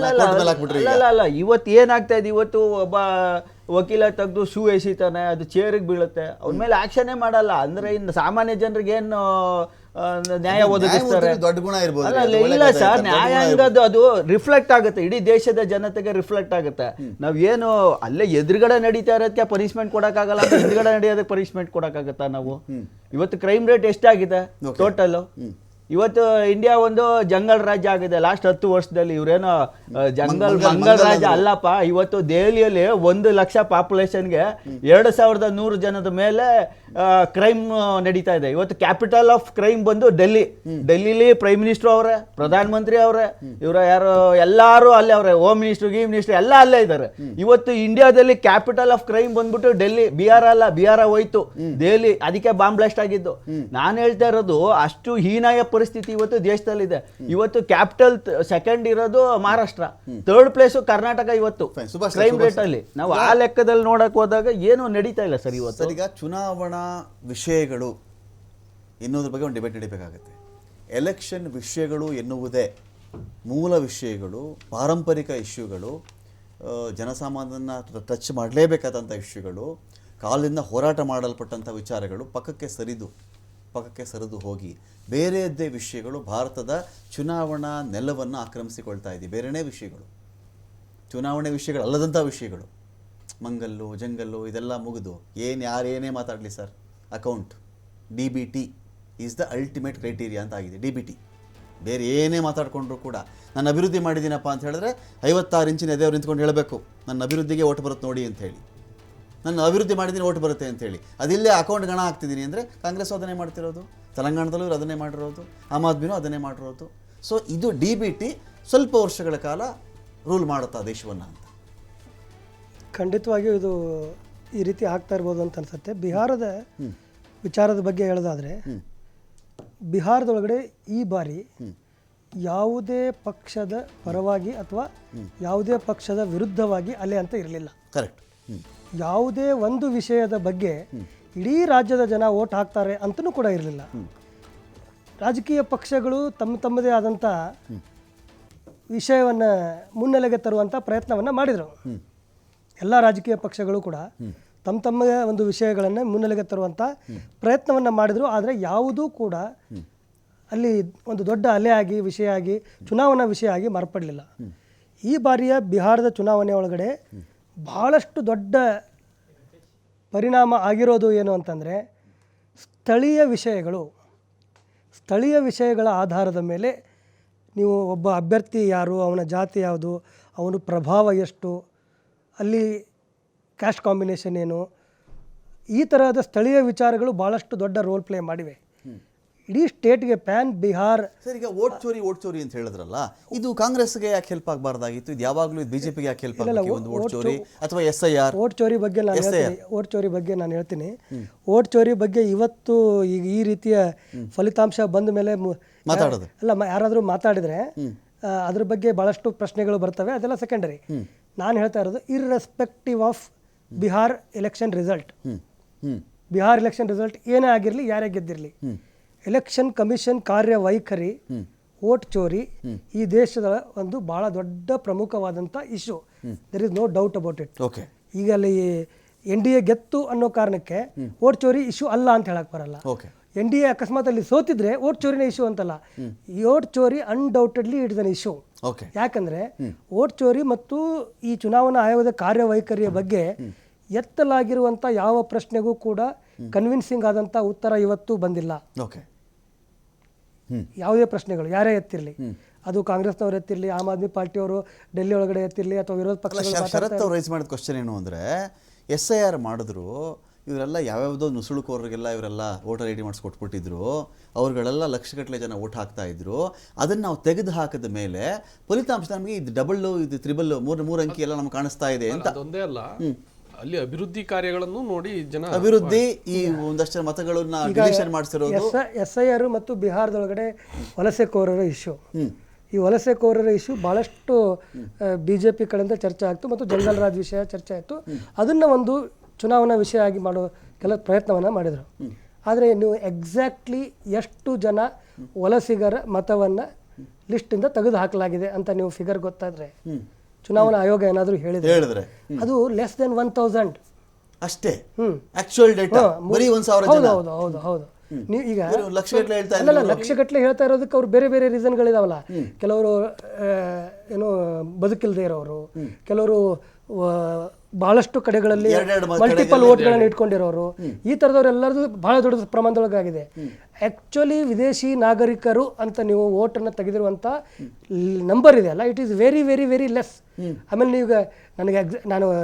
Court ಏನ್ ಅಲ್ಲ ಅಲ್ಲ ಇವತ್ತು ಏನಾಗ್ತಾ ಇದೆ? ಇವತ್ತು ಒಬ್ಬ ವಕೀಲ ತೆಗೆದು ಶೂ ಎಸಿತಾನೆ ಅದು ಚೇರಿಗೆ ಬೀಳುತ್ತೆ. ಅವ್ನ ಮೇಲೆ ಆಕ್ಷನೇ ಮಾಡಲ್ಲ. ಅಂದ್ರೆ ಇನ್ನು ಸಾಮಾನ್ಯ ಜನರಿಗೆ ಏನು ನ್ಯಾಯ ಒದಗಿಸ್ತಾರೆ? ದೊಡ್ಡ ಗುಣ ಇರ್ಬೋದು. ಅಲ್ಲ ಇಲ್ಲ ಸರ್ ನ್ಯಾಯಾಂಗದ ಅದು ರಿಫ್ಲೆಕ್ಟ್ ಆಗುತ್ತೆ. ಇಡೀ ದೇಶದ ಜನತೆಗೆ ರಿಫ್ಲೆಕ್ಟ್ ಆಗುತ್ತೆ. ನಾವ್ ಏನು ಅಲ್ಲೇ ಎದುರುಗಡೆ ನಡೀತಾ ಇರೋದಕ್ಕೆ ಪನಿಷ್ಮೆಂಟ್ ಕೊಡಕ್ಕಾಗಲ್ಲ ಎದುರುಗಡೆ ನಡೆಯೋದಕ್ಕೆ ಪನಿಷ್ಮೆಂಟ್ ಕೊಡಕ್ಕಾಗತ್ತಾ ನಾವು? ಇವತ್ತು ಕ್ರೈಮ್ ರೇಟ್ ಎಷ್ಟಾಗಿದೆ. ಟೋಟಲ್ ಇವತ್ತು ಇಂಡಿಯಾ ಒಂದು ಜಂಗಲ್ ರಾಜ್ಯ ಆಗಿದೆ. ಲಾಸ್ಟ್ ಹತ್ತು ವರ್ಷದಲ್ಲಿ ಇವರೇನೋ ಜಂಗಲ್ ಮಂಗಲ್ ರಾಜ್ಯ ಅಲ್ಲಪ್ಪ. ಇವತ್ತು ದೆಹಲಿಯಲ್ಲಿ ಒಂದು ಲಕ್ಷ ಪಾಪ್ಯುಲೇಷನ್ಗೆ ಎರಡು ಸಾವಿರದ ನೂರು ಜನದ ಮೇಲೆ ಕ್ರೈಮ್ ನಡೀತಾ ಇದೆ. ಇವತ್ತು ಕ್ಯಾಪಿಟಲ್ ಆಫ್ ಕ್ರೈಮ್ ಬಂದು ಡೆಲ್ಲಿ. ಡೆಲ್ಲಿಲಿ ಪ್ರೈಮ್ ಮಿನಿಸ್ಟರ್ ಅವರೇ ಪ್ರಧಾನ ಮಂತ್ರಿ ಅವರೇ ಇವರ ಯಾರು ಎಲ್ಲಾರು ಅಲ್ಲೇ ಅವರೇ. ಹೋಮ್ ಮಿನಿಸ್ಟರ್ ಗಿ ಮಿನಿಸ್ಟರ್ ಎಲ್ಲ ಅಲ್ಲೇ ಇದ್ದಾರೆ. ಇವತ್ತು ಇಂಡಿಯಾದಲ್ಲಿ ಕ್ಯಾಪಿಟಲ್ ಆಫ್ ಕ್ರೈಮ್ ಬಂದ್ಬಿಟ್ಟು ಡೆಲ್ಲಿ ಬಿಹಾರ ಅಲ್ಲ ಬಿಹಾರ ಹೋಯ್ತು. ದೆಹಲಿ ಅದಕ್ಕೆ ಬಾಂಬ್ ಬ್ಲಾಸ್ಟ್ ಆಗಿದ್ದು. ನಾನು ಹೇಳ್ತಾ ಇರೋದು ಅಷ್ಟು ಹೀನಾಯ ಪರಿಸ್ಥಿತಿ ಇವತ್ತು ದೇಶದಲ್ಲಿದೆ ಇವತ್ತು ಕ್ಯಾಪಿಟಲ್ ಸೆಕೆಂಡ್ ಇರೋದು ಮಹಾರಾಷ್ಟ್ರ. ಥರ್ಡ್ ಪ್ಲೇಸು ಕರ್ನಾಟಕ ಇವತ್ತು. ಕ್ರೈಮ್ ರೇಟ್ ಅಲ್ಲಿ. ನಾವು ಆ ಲೆಕ್ಕದಲ್ಲಿ ನೋಡಕ್ ಹೋದಾಗ ಏನು ನಡೀತಾ ಇಲ್ಲ ಸರ್ ಇವತ್ತು. ಈಗ ಚುನಾವಣಾ ವಿಷಯಗಳು ಎನ್ನುವುದ್ರ ಬಗ್ಗೆ ಒಂದು ಡಿಬೇಟ್ ನಡೀಬೇಕಾಗತ್ತೆ. ಎಲೆಕ್ಷನ್ ವಿಷಯಗಳು ಎನ್ನುವುದೇ ಮೂಲ ವಿಷಯಗಳು ಪಾರಂಪರಿಕ ಇಶ್ಯೂಗಳು ಜನಸಾಮಾನ್ಯನ ಟಚ್ ಮಾಡಲೇಬೇಕಾದಂಥ ಇಶ್ಯೂಗಳು ಕಾಲದಿಂದ ಹೋರಾಟ ಮಾಡಲ್ಪಟ್ಟಂಥ ವಿಚಾರಗಳು ಪಕ್ಕಕ್ಕೆ ಸರಿದು ಪಕ್ಕಕ್ಕೆ ಸರಿದು ಹೋಗಿ. ಬೇರೆಯದ್ದೇ ವಿಷಯಗಳು ಭಾರತದ ಚುನಾವಣಾ ನೆಲವನ್ನು ಆಕ್ರಮಿಸಿಕೊಳ್ತಾ ಇದೆ. ಬೇರೆನೇ ವಿಷಯಗಳು. ಚುನಾವಣೆ ವಿಷಯಗಳು ಅಲ್ಲದಂಥ ವಿಷಯಗಳು. ಮಂಗಲ್ಲು, ಜಂಗಲ್ಲು, ಇದೆಲ್ಲ ಮುಗಿದು. ಏನು ಯಾರೇನೇ ಮಾತಾಡಲಿ sir? Account. D B T is the ultimate criteria ಅಂತ ಆಗಿದೆ. D B T. ಬೇರೆ ಏನೇ ಮಾತಾಡಿಕೊಂಡ್ರು ಕೂಡ, ನಾನು ಅಭಿವೃದ್ಧಿ ಮಾಡಿದ್ದೀನಪ್ಪ ಅಂತ ಹೇಳಿದ್ರೆ ಐವತ್ತಾರು ಇಂಚಿನ ಎದೆಯವ್ರು ನಿಂತ್ಕೊಂಡು ಹೇಳಬೇಕು. ನನ್ನ ಅಭಿವೃದ್ಧಿಗೆ ಓಟ್ ಬರುತ್ತೆ ನೋಡಿ ಅಂತ ಹೇಳಿ. ನಾನು ಅಭಿವೃದ್ಧಿ ಮಾಡಿದ್ದೀನಿ ಓಟ್ ಬರುತ್ತೆ ಅಂತೇಳಿ. ಅದಿಲ್ಲೇ ಅಕೌಂಟ್ ಗಣ ಹಾಕ್ತಿದ್ದೀನಿ ಅಂದರೆ ಕಾಂಗ್ರೆಸ್ ಅದನ್ನೇ ಮಾಡ್ತಿರೋದು ತೆಲಂಗಾಣದಲ್ಲೂ ಇವ್ರು ಅದನ್ನೇ ಮಾಡಿರೋದು ಆಮ್ ಆದ್ಮಿನೂ ಅದನ್ನೇ ಮಾಡಿರೋದು. ಸೊ ಇದು ಡಿ ಬಿ ಟಿ ಸ್ವಲ್ಪ ವರ್ಷಗಳ ಕಾಲ ರೂಲ್ ಮಾಡುತ್ತಾ ದೇಶವನ್ನು ಅಂತ. ಖಂಡಿತವಾಗಿಯೂ ಇದು ಈ ರೀತಿ ಆಗ್ತಾ ಇರ್ಬೋದು ಅಂತ ಅನ್ಸುತ್ತೆ. ಬಿಹಾರದ ವಿಚಾರದ ಬಗ್ಗೆ ಹೇಳೋದಾದರೆ ಬಿಹಾರದೊಳಗಡೆ ಈ ಬಾರಿ ಯಾವುದೇ ಪಕ್ಷದ ಪರವಾಗಿ ಅಥವಾ ಯಾವುದೇ ಪಕ್ಷದ ವಿರುದ್ಧವಾಗಿ ಅಲೆ ಅಂತ ಇರಲಿಲ್ಲ. ಕರೆಕ್ಟ್ ಹ್ಞೂ ಯಾವುದೇ ಒಂದು ವಿಷಯದ ಬಗ್ಗೆ ಇಡೀ ರಾಜ್ಯದ ಜನ ಓಟ್ ಹಾಕ್ತಾರೆ ಅಂತಲೂ ಕೂಡ ಇರಲಿಲ್ಲ. ರಾಜಕೀಯ ಪಕ್ಷಗಳು ತಮ್ಮ ತಮ್ಮದೇ ಆದಂಥ ವಿಷಯವನ್ನು ಮುನ್ನೆಲೆಗೆ ತರುವಂಥ ಪ್ರಯತ್ನವನ್ನು ಮಾಡಿದರು. ಎಲ್ಲ ರಾಜಕೀಯ ಪಕ್ಷಗಳು ಕೂಡ ತಮ್ಮ ತಮ್ಮ ಒಂದು ವಿಷಯಗಳನ್ನು ಮುನ್ನೆಲೆಗೆ ತರುವಂಥ ಪ್ರಯತ್ನವನ್ನು ಮಾಡಿದರು. ಆದರೆ ಯಾವುದೂ ಕೂಡ ಅಲ್ಲಿ ಒಂದು ದೊಡ್ಡ ಅಲೆ ಆಗಿ ವಿಷಯ ಆಗಿ ಚುನಾವಣಾ ವಿಷಯ ಆಗಿ ಮಾರ್ಪಡಲಿಲ್ಲ. ಈ ಬಾರಿಯ ಬಿಹಾರದ ಚುನಾವಣೆ ಒಳಗಡೆ ಬಹಳಷ್ಟು ದೊಡ್ಡ ಪರಿಣಾಮ ಆಗಿರೋದು ಏನು ಅಂತಂದರೆ, ಸ್ಥಳೀಯ ವಿಷಯಗಳು, ಸ್ಥಳೀಯ ವಿಷಯಗಳ ಆಧಾರದ ಮೇಲೆ ನೀವು ಒಬ್ಬ ಅಭ್ಯರ್ಥಿ ಯಾರು, ಅವನ ಜಾತಿ ಯಾವುದು, ಅವನ ಪ್ರಭಾವ ಎಷ್ಟು, ಅಲ್ಲಿ ಕ್ಯಾಶ್ ಕಾಂಬಿನೇಷನ್ ಏನು, ಈ ತರಹದ ಸ್ಥಳೀಯ ವಿಚಾರಗಳು ಭಾಳಷ್ಟು ದೊಡ್ಡ ರೋಲ್ ಪ್ಲೇ ಮಾಡಿವೆ. ಇಡೀ ಸ್ಟೇಟ್ಗೆ ಪ್ಯಾನ್ ಬಿಹಾರ್ ಸರ್ ಈಗ ಓಟ್ ಚೋರಿ ಓಟ್ ಚೋರಿ ಅಂತ ಹೇಳಿದ್ರಲ್ಲ ಇದು ಕಾಂಗ್ರೆಸ್ಗೆ ಯಾಕೆ ಹೆಲ್ಪ್ ಆಗಬಾರ್ದಾಗಿತ್ತು? ಇದು ಯಾವಾಗಲೂ ಇದು ಬಿಜೆಪಿಗೆ ಯಾಕೆ ಹೆಲ್ಪ್ ಆಗಲ್ಲ ಒಂದು ಓಟ್ ಚೋರಿ? ಅಥವಾ ಎಸ್ ಐ ಆರ್? ಓಟ್ ಚೋರಿ ಬಗ್ಗೆ ನಾನು ಹೇಳ್ತೀನಿ ಓಟ್ ಚೋರಿ ಬಗ್ಗೆ ನಾನು ಹೇಳ್ತೀನಿ. ಓಟ್ ಚೋರಿ ಬಗ್ಗೆ ಇವತ್ತು ಈಗ ಈ ರೀತಿಯ ಫಲಿತಾಂಶ ಬಂದ ಮೇಲೆ ಮಾತಾಡೋದು. ಅಲ್ಲ ಯಾರಾದರೂ ಮಾತಾಡಿದರೆ ಅದ್ರ ಬಗ್ಗೆ ಭಾಳಷ್ಟು ಪ್ರಶ್ನೆಗಳು ಬರ್ತವೆ ಅದೆಲ್ಲ ಸೆಕೆಂಡರಿ ನಾನು ಹೇಳ್ತಾ ಇರೋದು irrespective of Bihar election result Bihar election result ಏನೇ ಆಗಿರಲಿ ಯಾರೇ ಗೆದ್ದಿರಲಿ. ಎಲೆಕ್ಷನ್ ಕಮಿಷನ್ ಕಾರ್ಯವೈಖರಿ ಓಟ್ ಚೋರಿ ಈ ದೇಶದ ಒಂದು ಬಹಳ ದೊಡ್ಡ ಪ್ರಮುಖವಾದಂಥ issue there is no doubt about it okay ಈಗ ಅಲ್ಲಿ ಎನ್ ಡಿ ಎ ಗೆತ್ತು ಅನ್ನೋ ಕಾರಣಕ್ಕೆ ಓಟ್ ಚೋರಿ ಇಶ್ಯೂ ಅಲ್ಲ ಅಂತ ಹೇಳಕ್ ಬರಲ್ಲ. ಓಕೆ ಎನ್ ಡಿ ಎ ಅಕಸ್ಮಾತ್ ಅಲ್ಲಿ ಸೋತಿದ್ರೆ ಓಟ್ ಚೋರಿನ ಇಶ್ಯೂ ಅಂತಲ್ಲ. ಈ vote Chori undoubtedly it's an issue okay ಯಾಕಂದ್ರೆ ಓಟ್ ಚೋರಿ ಮತ್ತು ಈ ಚುನಾವಣಾ ಆಯೋಗದ ಕಾರ್ಯವೈಖರಿಯ ಬಗ್ಗೆ ಎತ್ತಲಾಗಿರುವಂಥ ಯಾವ ಪ್ರಶ್ನೆಗೂ ಕೂಡ ಕನ್ವಿನ್ಸಿಂಗ್ ಆದಂಥ ಉತ್ತರ ಇವತ್ತು ಬಂದಿಲ್ಲ. ಓಕೆ ಯಾವುದೇ ಪ್ರಶ್ನೆಗಳು ಯಾರೇ ಎತ್ತಿರಲಿ. ಅದು ಕಾಂಗ್ರೆಸ್ನವ್ರು ಎತ್ತಿರಲಿ ಆಮ್ ಆದ್ಮಿ ಪಾರ್ಟಿಯವರು ಡೆಲ್ಲಿ ಒಳಗಡೆ ಎತ್ತಿರಲಿ ಅಥವಾ ವಿರೋಧ ಪಕ್ಷ ಶರತ್ ಅವ್ರು ರೈಸ್ ಮಾಡಿದ ಕ್ವಶನ್ ಏನು ಅಂದರೆ ಎಸ್ ಐ ಆರ್ ಮಾಡಿದ್ರು ಇವರೆಲ್ಲ ಯಾವ್ಯಾವುದೋ ನುಸುಳುಕೋರಿಗೆಲ್ಲ ಇವರೆಲ್ಲ ವೋಟರ್ ಐ ಡಿ ಮಾಡಿಸ್ಕೊಟ್ಬಿಟ್ಟಿದ್ರು ಅವ್ರುಗಳೆಲ್ಲ ಲಕ್ಷಗಟ್ಟಲೆ ಜನ ಓಟ್ ಹಾಕ್ತಾ ಇದ್ರು. ಅದನ್ನು ನಾವು ತೆಗೆದು ಹಾಕಿದ ಮೇಲೆ ಫಲಿತಾಂಶ ನಮಗೆ ಇದು ಡಬಲ್ ಇದು ತ್ರಿಬಲ್ ಮೂರು ಮೂರು ಅಂಕಿ ಎಲ್ಲ ನಮ್ಗೆ ಕಾಣಿಸ್ತಾ ಇದೆ ಅಂತ. ಅದೊಂದೇ ಅಲ್ಲ. ಅಲ್ಲಿ ಅಭಿವೃದ್ಧಿ ಕಾರ್ಯಗಳನ್ನು ನೋಡಿ ಜನ ಅಭಿವೃದ್ಧಿ ಈ ಒಂದಷ್ಟು ಮತಗಳನ್ನ ಡಿಲೀಷನ್ ಮಾಡಿಸಿರೋದು. ಎಸ್ ಎಸ್ ಐ ಆರ್ ಮತ್ತು ಬಿಹಾರದೊಳಗಡೆ ವಲಸೆಕೋರರ ಇಶ್ಯೂ ಈ ಈ ವಲಸೆಕೋರರ ಇಶ್ಯೂ ಭಾಳಷ್ಟು ಬಿ ಜೆ ಪಿ ಕಡೆಯಿಂದ ಚರ್ಚೆ ಆಯಿತು ಮತ್ತು ಜಂಗಲ್ ರಾಜ್ ವಿಷಯ ಚರ್ಚೆ ಆಯಿತು. ಅದನ್ನು ಒಂದು ಚುನಾವಣಾ ವಿಷಯ ಆಗಿ ಮಾಡೋ ಕೆಲ ಪ್ರಯತ್ನವನ್ನು ಮಾಡಿದರು. ಆದರೆ ನೀವು ಎಕ್ಸಾಕ್ಟ್ಲಿ ಎಷ್ಟು ಜನ ವಲಸಿಗರ ಮತವನ್ನು ಲಿಸ್ಟಿಂದ ತೆಗೆದು ಹಾಕಲಾಗಿದೆ ಅಂತ ನೀವು ಫಿಗರ್ ಗೊತ್ತಾದ್ರೆ ಚುನಾವಣಾ ಆಯೋಗ ಏನಾದರೂ ಹೇಳಿದ್ರೆ ಹೇಳಿದ್ರೆ. ಅದು ಲೆಸ್ ದೆನ್ ಒನ್ ತೌಸಂಡ್ ಅಷ್ಟೇ. ಹ್ಮ್. ಆಕ್ಚುಯಲ್ ಡೇಟಾ ಬರೀ ಒಂದು ಸಾವಿರ ಹೌದು ಜನ ಹೌದು ಹೌದು. ಹೌದು ನೀವು ಈಗ ಇವ್ರು ಲಕ್ಷಗಟ್ಲೆ ಹೇಳ್ತಾ ಅಲ್ಲಲ್ಲ ಲಕ್ಷಗಟ್ಟಲೆ ಹೇಳ್ತಾ ಇರೋದಕ್ಕೆ ಅವ್ರು ಬೇರೆ ಬೇರೆ ರೀಸನ್ಗಳಿದಾವಲ್ಲ. ಕೆಲವರು ಏನು ಬದುಕಿಲ್ದೇ ಇರೋರು. ಕೆಲವರು ಬಹಳಷ್ಟು ಕಡೆಗಳಲ್ಲಿ ಮಲ್ಟಿಪಲ್ ಓಟ್ಗಳನ್ನು ಇಟ್ಕೊಂಡಿರೋರು. ಈ ಥರದವರೆಲ್ಲರದು ಬಹಳ ದೊಡ್ಡ ಪ್ರಮಾಣದೊಳಗಾಗಿದೆ. ಆ್ಯಕ್ಚುಲಿ ವಿದೇಶಿ ನಾಗರಿಕರು ಅಂತ ನೀವು ಓಟನ್ನು ತೆಗೆದಿರುವಂಥ ನಂಬರ್ ಇದೆ ಅಲ್ಲ? It is very very very less ಆಮೇಲೆ ನೀವು ನನಗೆ ಎಕ್ಸ ನಾನು